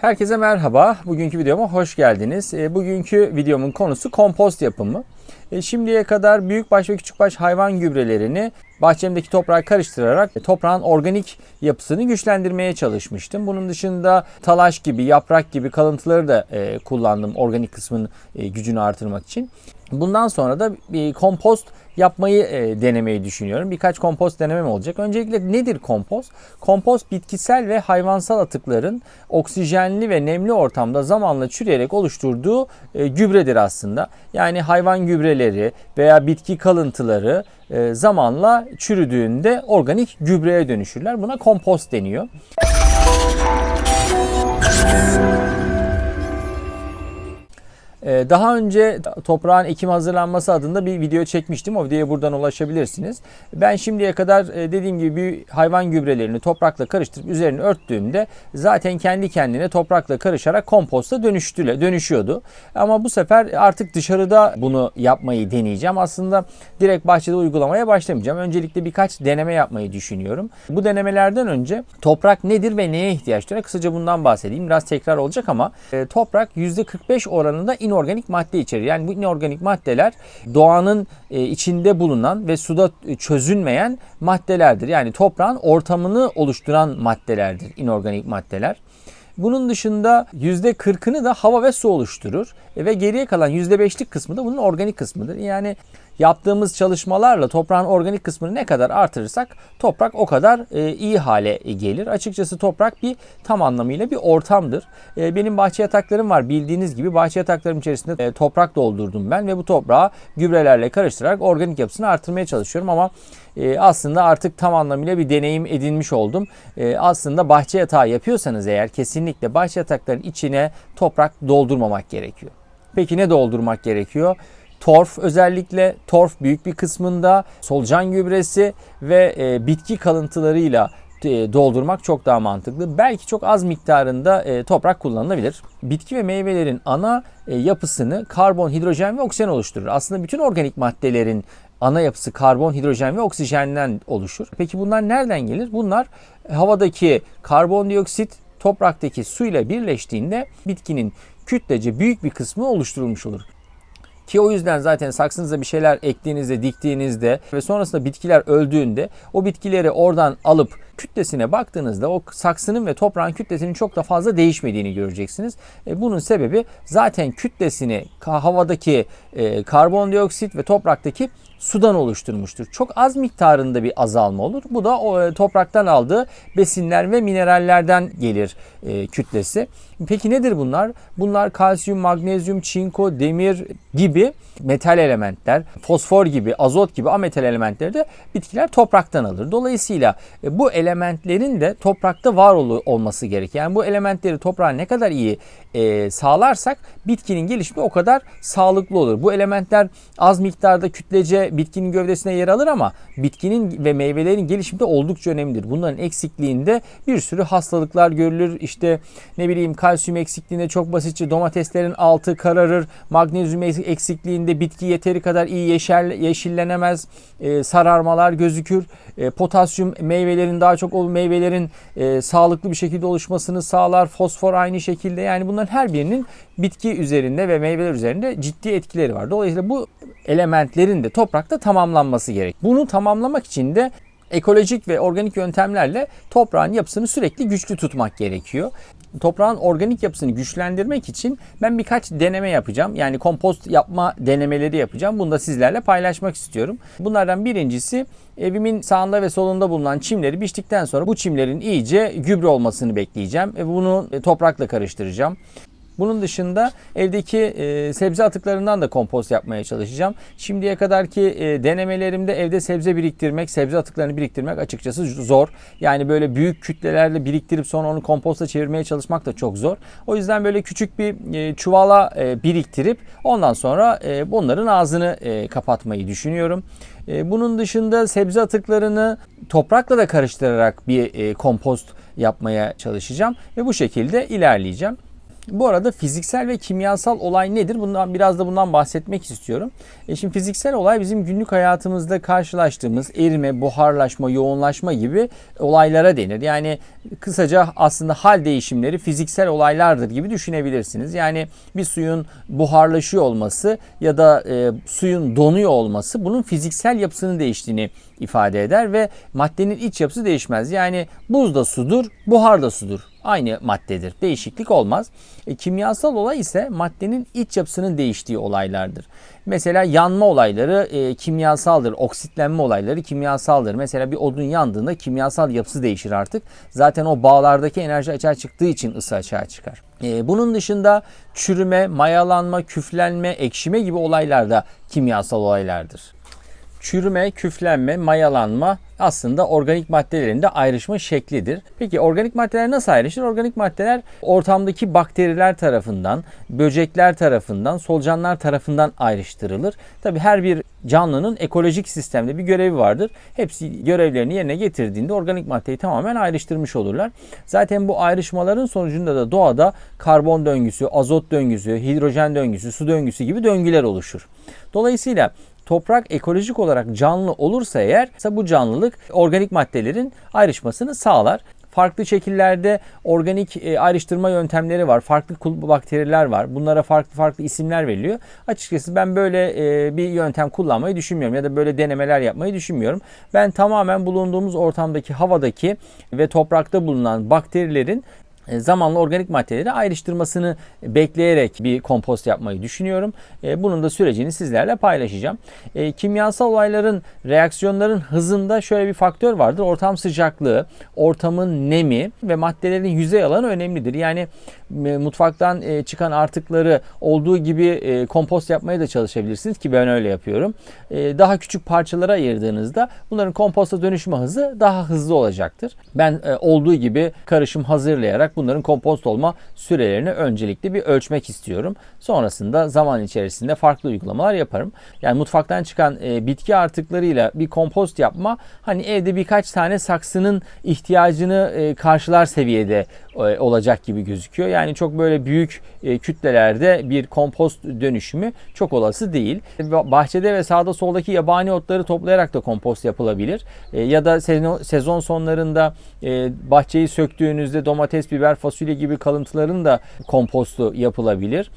Herkese merhaba. Bugünkü videoma hoş geldiniz. E, Bugünkü videomun konusu kompost yapımı. E, Şimdiye kadar büyükbaş ve küçükbaş hayvan gübrelerini bahçemdeki toprağa karıştırarak e, toprağın organik yapısını güçlendirmeye çalışmıştım. Bunun dışında talaş gibi, yaprak gibi kalıntıları da kullandım organik kısmın gücünü artırmak için. Bundan sonra da bir kompost yapmayı e, denemeyi düşünüyorum. Birkaç kompost denemem olacak. Öncelikle nedir kompost? Kompost bitkisel ve hayvansal atıkların oksijenli ve nemli ortamda zamanla çürüyerek oluşturduğu e, gübredir aslında. Yani hayvan gübreleri veya bitki kalıntıları e, zamanla çürüdüğünde organik gübreye dönüşürler. Buna kompost deniyor. Ee, Daha önce toprağın ekim hazırlanması adında bir video çekmiştim. O videoya buradan ulaşabilirsiniz. Ben şimdiye kadar e, dediğim gibi bir hayvan gübrelerini toprakla karıştırıp üzerini örttüğümde zaten kendi kendine toprakla karışarak komposta dönüştüle, dönüşüyordu. Ama bu sefer artık dışarıda bunu yapmayı deneyeceğim. Aslında direkt bahçede uygulamaya başlamayacağım. Öncelikle birkaç deneme yapmayı düşünüyorum. Bu denemelerden önce toprak nedir ve neye ihtiyaç duyar? Kısaca bundan bahsedeyim. Biraz tekrar olacak ama e, toprak %45 oranında inorganik madde içerir. Yani bu inorganik maddeler doğanın e, içinde bulunan ve suda çözünmeyen maddelerdir. Yani toprağın ortamını oluşturan maddelerdir inorganik maddeler. Bunun dışında %40'ını da hava ve su oluşturur E, ve geriye kalan %5'lik kısmı da bunun organik kısmıdır. Yani yaptığımız çalışmalarla toprağın organik kısmını ne kadar artırırsak toprak o kadar e, iyi hale gelir. Açıkçası toprak bir tam anlamıyla bir ortamdır. E, benim bahçe yataklarım var bildiğiniz gibi bahçe yataklarım içerisinde e, toprak doldurdum ben ve bu toprağı gübrelerle karıştırarak organik yapısını artırmaya çalışıyorum ama e, aslında artık tam anlamıyla bir deneyim edinmiş oldum. E, aslında bahçe yatağı yapıyorsanız eğer kesinlikle bahçe yataklarının içine toprak doldurmamak gerekiyor. Peki ne doldurmak gerekiyor? Torf özellikle torf büyük bir kısmında solucan gübresi ve e, bitki kalıntılarıyla e, doldurmak çok daha mantıklı. Belki çok az miktarında e, toprak kullanılabilir. Bitki ve meyvelerin ana e, yapısını karbon, hidrojen ve oksijen oluşturur. Aslında bütün organik maddelerin ana yapısı karbon, hidrojen ve oksijenden oluşur. Peki bunlar nereden gelir? Bunlar havadaki karbondioksit topraktaki suyla birleştiğinde bitkinin kütlece büyük bir kısmı oluşturulmuş olur. Ki o yüzden zaten saksınıza bir şeyler ektiğinizde, diktiğinizde ve sonrasında bitkiler öldüğünde o bitkileri oradan alıp kütlesine baktığınızda o saksının ve toprağın kütlesinin çok da fazla değişmediğini göreceksiniz. E, bunun sebebi zaten kütlesini havadaki e, karbondioksit ve topraktaki sudan oluşturmuştur. Çok az miktarında bir azalma olur. Bu da o e, topraktan aldığı besinler ve minerallerden gelir e, kütlesi. Peki nedir bunlar? Bunlar kalsiyum, magnezyum, çinko, demir gibi metal elementler, fosfor gibi, azot gibi ametal elementleri de bitkiler topraktan alır. Dolayısıyla e, bu elementlerin de toprakta var ol- olması gerek. Yani bu elementleri toprağa ne kadar iyi e, sağlarsak bitkinin gelişimi o kadar sağlıklı olur. Bu elementler az miktarda kütlece bitkinin gövdesine yer alır ama bitkinin ve meyvelerin gelişimde oldukça önemlidir. Bunların eksikliğinde bir sürü hastalıklar görülür. İşte ne bileyim kalsiyum eksikliğinde çok basitçe domateslerin altı kararır. Magnezyum eksikliğinde bitki yeteri kadar iyi yeşer, yeşillenemez. E, sararmalar gözükür. E, potasyum meyvelerin daha çok o meyvelerin e, sağlıklı bir şekilde oluşmasını sağlar. Fosfor aynı şekilde. Yani bunların her birinin bitki üzerinde ve meyveler üzerinde ciddi etkileri var. Dolayısıyla bu elementlerin de toprakta tamamlanması gerek. Bunu tamamlamak için de ekolojik ve organik yöntemlerle toprağın yapısını sürekli güçlü tutmak gerekiyor. Toprağın organik yapısını güçlendirmek için ben birkaç deneme yapacağım. Yani kompost yapma denemeleri yapacağım. Bunu da sizlerle paylaşmak istiyorum. Bunlardan birincisi evimin sağında ve solunda bulunan çimleri biçtikten sonra bu çimlerin iyice gübre olmasını bekleyeceğim. Bunu toprakla karıştıracağım. Bunun dışında evdeki e, sebze atıklarından da kompost yapmaya çalışacağım. Şimdiye kadarki e, denemelerimde evde sebze biriktirmek, sebze atıklarını biriktirmek açıkçası zor. Yani böyle büyük kütlelerle biriktirip sonra onu komposta çevirmeye çalışmak da çok zor. O yüzden böyle küçük bir e, çuvala e, biriktirip ondan sonra e, bunların ağzını e, kapatmayı düşünüyorum. E, bunun dışında sebze atıklarını toprakla da karıştırarak bir e, kompost yapmaya çalışacağım ve bu şekilde ilerleyeceğim. Bu arada fiziksel ve kimyasal olay nedir? Bundan biraz da bundan bahsetmek istiyorum. E şimdi fiziksel olay bizim günlük hayatımızda karşılaştığımız erime, buharlaşma, yoğunlaşma gibi olaylara denir. Yani kısaca aslında hal değişimleri fiziksel olaylardır gibi düşünebilirsiniz. Yani bir suyun buharlaşıyor olması ya da e, suyun donuyor olması bunun fiziksel yapısının değiştiğini ifade eder ve maddenin iç yapısı değişmez. Yani buz da sudur, buhar da sudur. Aynı maddedir. Değişiklik olmaz. E, kimyasal olay ise maddenin iç yapısının değiştiği olaylardır. Mesela yanma olayları e, kimyasaldır. Oksitlenme olayları kimyasaldır. Mesela bir odun yandığında kimyasal yapısı değişir artık. Zaten o bağlardaki enerji açığa çıktığı için ısı açığa çıkar. E, bunun dışında çürüme, mayalanma, küflenme, ekşime gibi olaylar da kimyasal olaylardır. Çürüme, küflenme, mayalanma aslında organik maddelerin de ayrışma şeklidir. Peki organik maddeler nasıl ayrışır? Organik maddeler ortamdaki bakteriler tarafından, böcekler tarafından, solucanlar tarafından ayrıştırılır. Tabi her bir canlının ekolojik sistemde bir görevi vardır. Hepsi görevlerini yerine getirdiğinde organik maddeyi tamamen ayrıştırmış olurlar. Zaten bu ayrışmaların sonucunda da doğada karbon döngüsü, azot döngüsü, hidrojen döngüsü, su döngüsü gibi döngüler oluşur. Dolayısıyla toprak ekolojik olarak canlı olursa eğer bu canlılık organik maddelerin ayrışmasını sağlar. Farklı şekillerde organik e, ayrıştırma yöntemleri var. Farklı bakteriler var. Bunlara farklı farklı isimler veriliyor. Açıkçası ben böyle e, bir yöntem kullanmayı düşünmüyorum ya da böyle denemeler yapmayı düşünmüyorum. Ben tamamen bulunduğumuz ortamdaki havadaki ve toprakta bulunan bakterilerin zamanla organik maddeleri ayrıştırmasını bekleyerek bir kompost yapmayı düşünüyorum. E, bunun da sürecini sizlerle paylaşacağım. E, kimyasal olayların, reaksiyonların hızında şöyle bir faktör vardır. Ortam sıcaklığı, ortamın nemi ve maddelerin yüzey alanı önemlidir. Yani mutfaktan çıkan artıkları olduğu gibi kompost yapmaya da çalışabilirsiniz ki ben öyle yapıyorum. Daha küçük parçalara ayırdığınızda bunların komposta dönüşme hızı daha hızlı olacaktır. Ben olduğu gibi karışım hazırlayarak bunların kompost olma sürelerini öncelikle bir ölçmek istiyorum. Sonrasında zaman içerisinde farklı uygulamalar yaparım. Yani mutfaktan çıkan e, bitki artıklarıyla bir kompost yapma hani evde birkaç tane saksının ihtiyacını e, karşılar seviyede e, olacak gibi gözüküyor. Yani çok böyle büyük e, kütlelerde bir kompost dönüşümü çok olası değil. Bahçede ve sağda soldaki yabani otları toplayarak da kompost yapılabilir. E, ya da sezon sonlarında bahçeyi söktüğünüzde domates, biber, fasulye gibi kalıntıların da kompostu yapılabilir.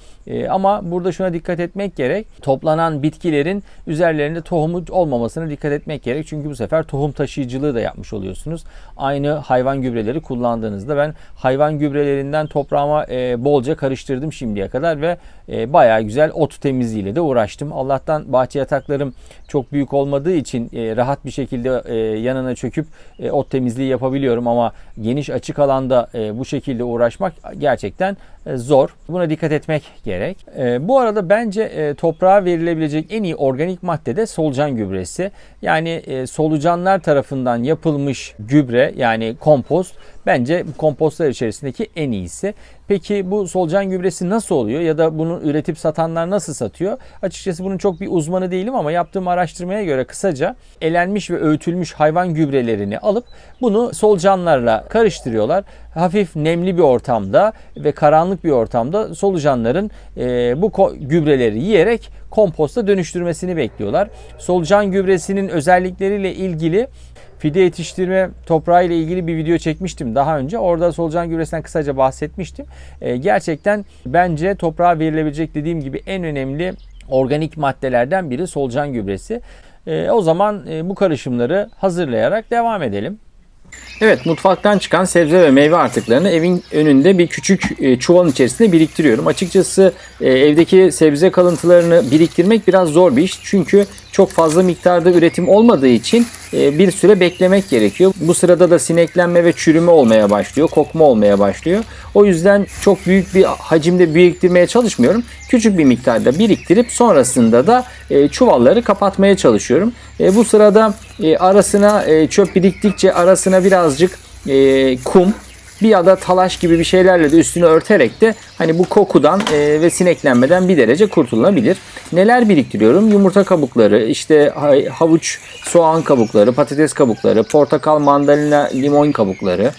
Ama burada şuna dikkat etmek gerek. Toplanan bitkilerin üzerlerinde tohumu olmamasına dikkat etmek gerek. Çünkü bu sefer tohum taşıyıcılığı da yapmış oluyorsunuz. Aynı hayvan gübreleri kullandığınızda ben hayvan gübrelerinden toprağıma e, bolca karıştırdım şimdiye kadar ve e, bayağı güzel ot temizliğiyle de uğraştım. Allah'tan bahçe yataklarım çok büyük olmadığı için e, rahat bir şekilde e, yanına çöküp e, ot temizliği yapabiliyorum ama geniş açık alanda e, bu şekilde uğraşmak gerçekten e, zor. Buna dikkat etmek gerek. E, bu arada bence e, toprağa verilebilecek en iyi organik madde de solucan gübresi. Yani solucanlar tarafından yapılmış gübre yani kompost bence kompostlar içerisindeki en iyisi. Peki bu solucan gübresi nasıl oluyor ya da bunu üretip satanlar nasıl satıyor? Açıkçası bunun çok bir uzmanı değilim ama yaptığım araştırmaya göre kısaca elenmiş ve öğütülmüş hayvan gübrelerini alıp bunu solucanlarla karıştırıyorlar. Hafif nemli bir ortamda ve karanlık bir ortamda solucanların e, bu gübreleri yiyerek komposta dönüştürmesini bekliyorlar. Solucan gübresinin özellikleriyle ilgili fide yetiştirme toprağı ile ilgili bir video çekmiştim daha önce. Orada solucan gübresinden kısaca bahsetmiştim. E, gerçekten bence toprağa verilebilecek dediğim gibi en önemli organik maddelerden biri solucan gübresi. E, o zaman e, bu karışımları hazırlayarak devam edelim. Evet mutfaktan çıkan sebze ve meyve artıklarını evin önünde bir küçük e, çuvalın içerisinde biriktiriyorum. Açıkçası e, evdeki sebze kalıntılarını biriktirmek biraz zor bir iş. Çünkü çok fazla miktarda üretim olmadığı için e, bir süre beklemek gerekiyor. Bu sırada da sineklenme ve çürüme olmaya başlıyor, kokma olmaya başlıyor. O yüzden çok büyük bir hacimde biriktirmeye çalışmıyorum. Küçük bir miktarda biriktirip sonrasında da çuvalları kapatmaya çalışıyorum. Bu sırada arasına çöp biriktikçe arasına birazcık kum bir ya da talaş gibi bir şeylerle de üstünü örterek de hani bu kokudan e, ve sineklenmeden bir derece kurtulunabilir. Neler biriktiriyorum? Yumurta kabukları, işte havuç, soğan kabukları, patates kabukları, portakal, mandalina, limon kabukları,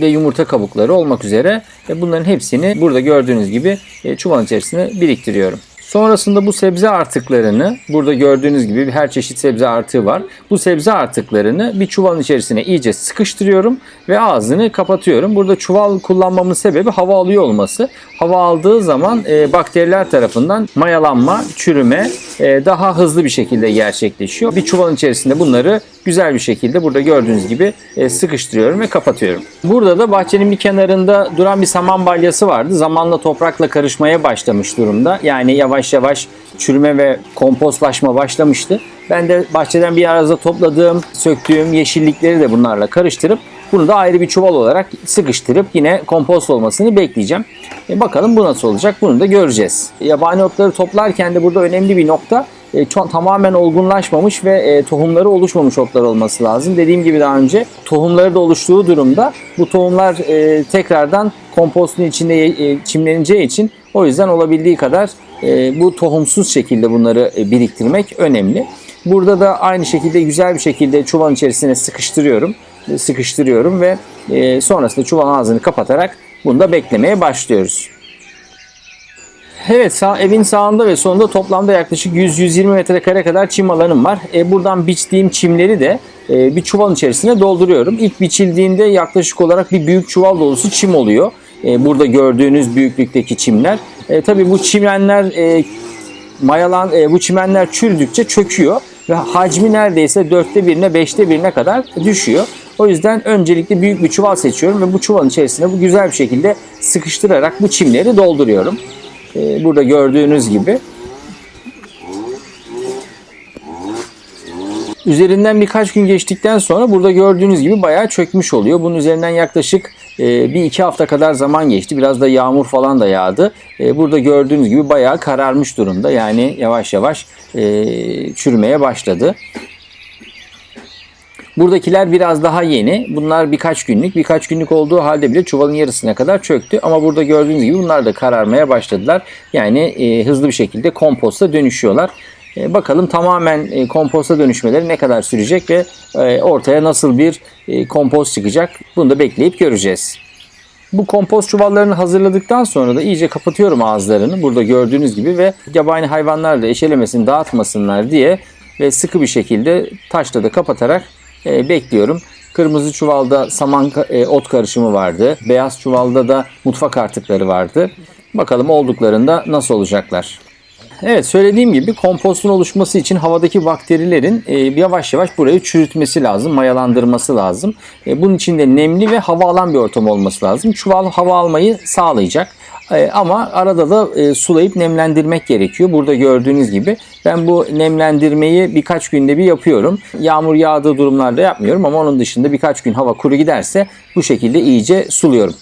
ve yumurta kabukları olmak üzere ve bunların hepsini burada gördüğünüz gibi e, çuvalın içerisine biriktiriyorum. Sonrasında bu sebze artıklarını burada gördüğünüz gibi her çeşit sebze artığı var. Bu sebze artıklarını bir çuvalın içerisine iyice sıkıştırıyorum ve ağzını kapatıyorum. Burada çuval kullanmamın sebebi hava alıyor olması. Hava aldığı zaman e, bakteriler tarafından mayalanma, çürüme e, daha hızlı bir şekilde gerçekleşiyor. Bir çuvalın içerisinde bunları güzel bir şekilde burada gördüğünüz gibi e, sıkıştırıyorum ve kapatıyorum. Burada da bahçenin bir kenarında duran bir saman balyası vardı. Zamanla toprakla karışmaya başlamış durumda. Yani yavaş yavaş çürüme ve kompostlaşma başlamıştı. Ben de bahçeden bir arada topladığım, söktüğüm yeşillikleri de bunlarla karıştırıp bunu da ayrı bir çuval olarak sıkıştırıp yine kompost olmasını bekleyeceğim. E bakalım bu nasıl olacak bunu da göreceğiz. Yabani otları toplarken de burada önemli bir nokta e, çok tamamen olgunlaşmamış ve e, tohumları oluşmamış otlar olması lazım. Dediğim gibi daha önce tohumları da oluştuğu durumda bu tohumlar e, tekrardan kompostun içinde e, çimleneceği için o yüzden olabildiği kadar e, bu tohumsuz şekilde bunları e, biriktirmek önemli. Burada da aynı şekilde güzel bir şekilde çuvalın içerisine sıkıştırıyorum. Sıkıştırıyorum ve e, sonrasında çuvalın ağzını kapatarak bunu da beklemeye başlıyoruz. Evet sağ, evin sağında ve solunda toplamda yaklaşık 100-120 metrekare kadar çim alanım var. E, buradan biçtiğim çimleri de e, bir çuvalın içerisine dolduruyorum. İlk biçildiğinde yaklaşık olarak bir büyük çuval dolusu çim oluyor. E, burada gördüğünüz büyüklükteki çimler. E, tabii bu çimenler e, mayalan e, bu çimenler çürüdükçe çöküyor ve hacmi neredeyse dörtte birine beşte birine kadar düşüyor. O yüzden öncelikle büyük bir çuval seçiyorum ve bu çuvalın içerisine bu güzel bir şekilde sıkıştırarak bu çimleri dolduruyorum. E, burada gördüğünüz gibi. Üzerinden birkaç gün geçtikten sonra burada gördüğünüz gibi bayağı çökmüş oluyor. Bunun üzerinden yaklaşık e, bir iki hafta kadar zaman geçti. Biraz da yağmur falan da yağdı. E, burada gördüğünüz gibi bayağı kararmış durumda. Yani yavaş yavaş e, çürümeye başladı. Buradakiler biraz daha yeni. Bunlar birkaç günlük. Birkaç günlük olduğu halde bile çuvalın yarısına kadar çöktü. Ama burada gördüğünüz gibi bunlar da kararmaya başladılar. Yani e, hızlı bir şekilde komposta dönüşüyorlar. E, bakalım tamamen e, komposta dönüşmeleri ne kadar sürecek ve e, ortaya nasıl bir e, kompost çıkacak bunu da bekleyip göreceğiz. Bu kompost çuvallarını hazırladıktan sonra da iyice kapatıyorum ağızlarını. Burada gördüğünüz gibi ve yabani hayvanlar da eşelemesin, dağıtmasınlar diye ve sıkı bir şekilde taşla da kapatarak e, bekliyorum. Kırmızı çuvalda saman e, ot karışımı vardı. Beyaz çuvalda da mutfak artıkları vardı. Bakalım olduklarında nasıl olacaklar. Evet söylediğim gibi kompostun oluşması için havadaki bakterilerin e, yavaş yavaş burayı çürütmesi lazım, mayalandırması lazım. E, bunun için de nemli ve hava alan bir ortam olması lazım. Çuval hava almayı sağlayacak. E, ama arada da e, sulayıp nemlendirmek gerekiyor. Burada gördüğünüz gibi ben bu nemlendirmeyi birkaç günde bir yapıyorum. Yağmur yağdığı durumlarda yapmıyorum ama onun dışında birkaç gün hava kuru giderse bu şekilde iyice suluyorum.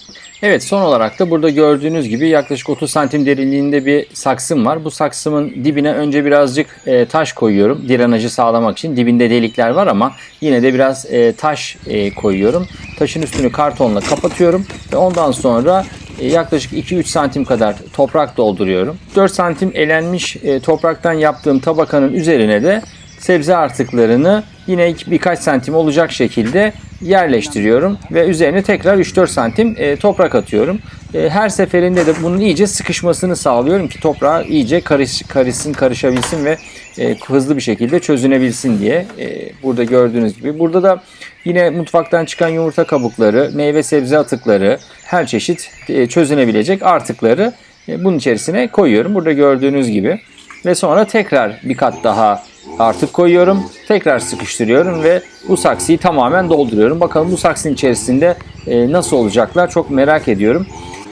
Evet son olarak da burada gördüğünüz gibi yaklaşık 30 santim derinliğinde bir saksım var. Bu saksımın dibine önce birazcık e, taş koyuyorum direnajı sağlamak için. Dibinde delikler var ama yine de biraz e, taş koyuyorum. Taşın üstünü kartonla kapatıyorum ve ondan sonra yaklaşık 2-3 santim kadar toprak dolduruyorum. 4 santim elenmiş e, topraktan yaptığım tabakanın üzerine de sebze artıklarını yine birkaç santim olacak şekilde yerleştiriyorum ve üzerine tekrar 3-4 santim e, toprak atıyorum. E, her seferinde de bunun iyice sıkışmasını sağlıyorum ki toprağa iyice karış, karışsın, karışabilsin ve e, hızlı bir şekilde çözünebilsin diye. E, burada gördüğünüz gibi. Burada da yine mutfaktan çıkan yumurta kabukları, meyve sebze atıkları, her çeşit e, çözünebilecek artıkları e, bunun içerisine koyuyorum. Burada gördüğünüz gibi. Ve sonra tekrar bir kat daha artık koyuyorum. Tekrar sıkıştırıyorum ve bu saksıyı tamamen dolduruyorum. Bakalım bu saksının içerisinde e, nasıl olacaklar çok merak ediyorum.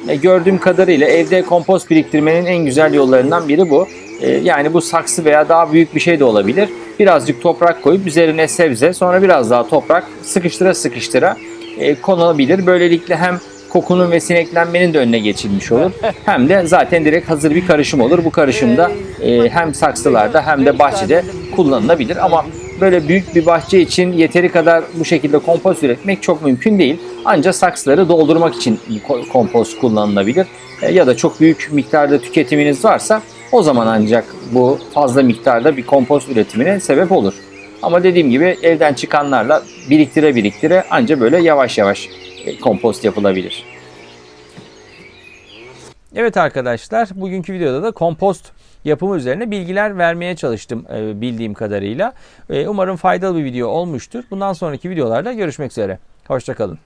E, gördüğüm kadarıyla evde kompost biriktirmenin en güzel yollarından biri bu. E, yani bu saksı veya daha büyük bir şey de olabilir. Birazcık toprak koyup üzerine sebze sonra biraz daha toprak sıkıştıra sıkıştıra konulabilir. Böylelikle hem kokunun ve sineklenmenin de önüne geçilmiş olur. Hem de zaten direkt hazır bir karışım olur. Bu karışımda e, hem saksılarda hem de bahçede kullanılabilir. Ama böyle büyük bir bahçe için yeteri kadar bu şekilde kompost üretmek çok mümkün değil. Ancak saksıları doldurmak için ko- kompost kullanılabilir. E, ya da çok büyük miktarda tüketiminiz varsa o zaman ancak bu fazla miktarda bir kompost üretimine sebep olur. Ama dediğim gibi evden çıkanlarla biriktire biriktire anca böyle yavaş yavaş e, kompost yapılabilir. Evet arkadaşlar bugünkü videoda da kompost yapımı üzerine bilgiler vermeye çalıştım e, bildiğim kadarıyla. E, umarım faydalı bir video olmuştur. Bundan sonraki videolarda görüşmek üzere. Hoşçakalın.